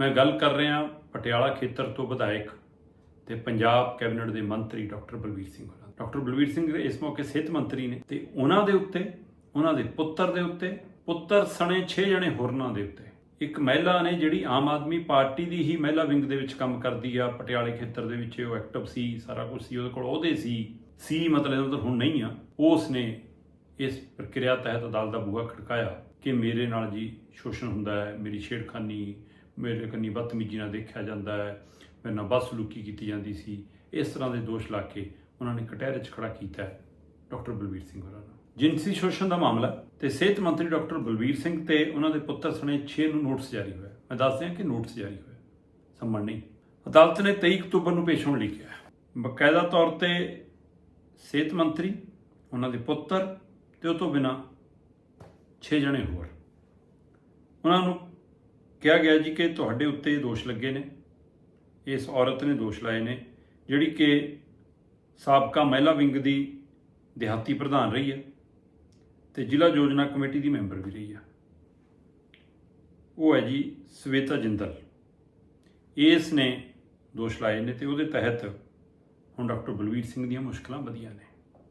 ਮੈਂ ਗੱਲ ਕਰ ਰਿਹਾ ਪਟਿਆਲਾ ਖੇਤਰ ਤੋਂ ਵਿਧਾਇਕ ਤੇ ਪੰਜਾਬ ਕੈਬਨਿਟ ਦੇ ਮੰਤਰੀ ਡਾਕਟਰ ਬਲਬੀਰ ਸਿੰਘ ਹੋਰਾਂ ਡਾਕਟਰ ਬਲਬੀਰ ਸਿੰਘ ਇਸ ਮੌਕੇ ਸਿਹਤ ਮੰਤਰੀ ਨੇ ਤੇ ਉਹਨਾਂ ਦੇ ਉੱਤੇ, ਉਹਨਾਂ ਦੇ ਪੁੱਤਰ ਦੇ ਉੱਤੇ, ਪੁੱਤਰ ਸਣੇ 6 ਜਣੇ ਹੋਰਨਾਂ ਦੇ ਉੱਤੇ। ਇੱਕ ਮਹਿਲਾ ਨੇ ਜਿਹੜੀ ਆਮ ਆਦਮੀ ਪਾਰਟੀ ਦੀ ਹੀ ਮਹਿਲਾ ਵਿੰਗ ਦੇ ਵਿੱਚ ਕੰਮ ਕਰਦੀ ਆ, ਪਟਿਆਲੇ ਖੇਤਰ ਦੇ ਵਿੱਚ ਉਹ ਐਕਟਿਵ ਸੀ, ਸਾਰਾ ਕੁਝ ਸੀ, ਉਹਦੇ ਕੋਲ ਉਹਦੇ ਸੀ ਸੀ ਮਤਲਬ ਉਹਦਾ ਹੁਣ ਨਹੀਂ ਆ। ਉਸ ਨੇ ਇਸ ਪ੍ਰਕਿਰਿਆ ਤਹਿਤ ਅਦਾਲਤ ਦਾ ਬੂਹਾ ਖੜਕਾਇਆ ਕਿ ਮੇਰੇ ਨਾਲ ਜੀ ਸ਼ੋਸ਼ਣ ਹੁੰਦਾ ਹੈ, ਮੇਰੀ ਛੇੜਖਾਨੀ ਮੇਰੇ ਕੰਨੀ ਬਦਤਮੀਜ਼ੀ ਨਾਲ ਦੇਖਿਆ ਜਾਂਦਾ ਹੈ, ਮੇਰੇ ਨਾਲ ਬਦਸਲੂਕੀ ਕੀਤੀ ਜਾਂਦੀ ਸੀ। ਇਸ ਤਰ੍ਹਾਂ ਦੇ ਦੋਸ਼ ਲਾ ਕੇ ਉਹਨਾਂ ਨੇ ਕਟਹਿਰੇ 'ਚ ਖੜਾ ਕੀਤਾ ਹੈ, ਡਾਕਟਰ ਬਲਬੀਰ ਸਿੰਘ ਹੋਰਾਂ ਨੂੰ ਜਿਨਸੀ ਸ਼ੋਸ਼ਣ ਦਾ ਮਾਮਲਾ ਤੇ ਸਿਹਤ ਮੰਤਰੀ ਡਾਕਟਰ ਬਲਬੀਰ ਸਿੰਘ ਤੇ ਉਹਨਾਂ ਦੇ ਪੁੱਤਰ ਸਣੇ 6 ਨੂੰ ਨੋਟਿਸ ਜਾਰੀ ਹੋਇਆ ਮੈਂ ਦੱਸ ਦਿਆਂ ਕਿ ਨੋਟਿਸ ਜਾਰੀ ਹੋਇਆ ਸੰਮਣ ਨਹੀਂ। ਅਦਾਲਤ ਨੇ 23 ਅਕਤੂਬਰ ਨੂੰ ਪੇਸ਼ ਹੋਣ ਲਈ ਕਿਹਾ ਬਕਾਇਦਾ ਤੌਰ ਤੇ ਸਿਹਤ ਮੰਤਰੀ, ਉਹਨਾਂ ਦੇ ਪੁੱਤਰ ਤੇ ਉਹ ਤੋਂ ਬਿਨਾ 6 ਜਣੇ ਹੋਰ। ਉਹਨਾਂ ਨੂੰ ਕਿਹਾ ਗਿਆ ਜੀ ਕਿ ਤੁਹਾਡੇ ਉੱਤੇ ਦੋਸ਼ ਲੱਗੇ ਨੇ। ਇਸ ਔਰਤ ਨੇ ਦੋਸ਼ ਲਾਏ ਨੇ, ਜਿਹੜੀ ਕਿ ਸਾਬਕਾ ਮਹਿਲਾ ਵਿੰਗ ਦੀ ਦਿਹਾਤੀ ਪ੍ਰਧਾਨ ਰਹੀ ਹੈ ਤੇ ਜ਼ਿਲ੍ਹਾ ਯੋਜਨਾ ਕਮੇਟੀ ਦੀ ਮੈਂਬਰ ਵੀ ਰਹੀ ਹੈ। ਉਹ ਹੈ ਜੀ ਸਵੇਤਾ ਜਿੰਦਲ। ਇਸ ਨੇ ਦੋਸ਼ ਲਾਏ ਨੇ ਤੇ ਉਹਦੇ ਤਹਿਤ ਹੁਣ ਡਾਕਟਰ ਬਲਵੀਰ ਸਿੰਘ ਦੀਆਂ ਮੁਸ਼ਕਲਾਂ ਵਧੀਆਂ ਨੇ।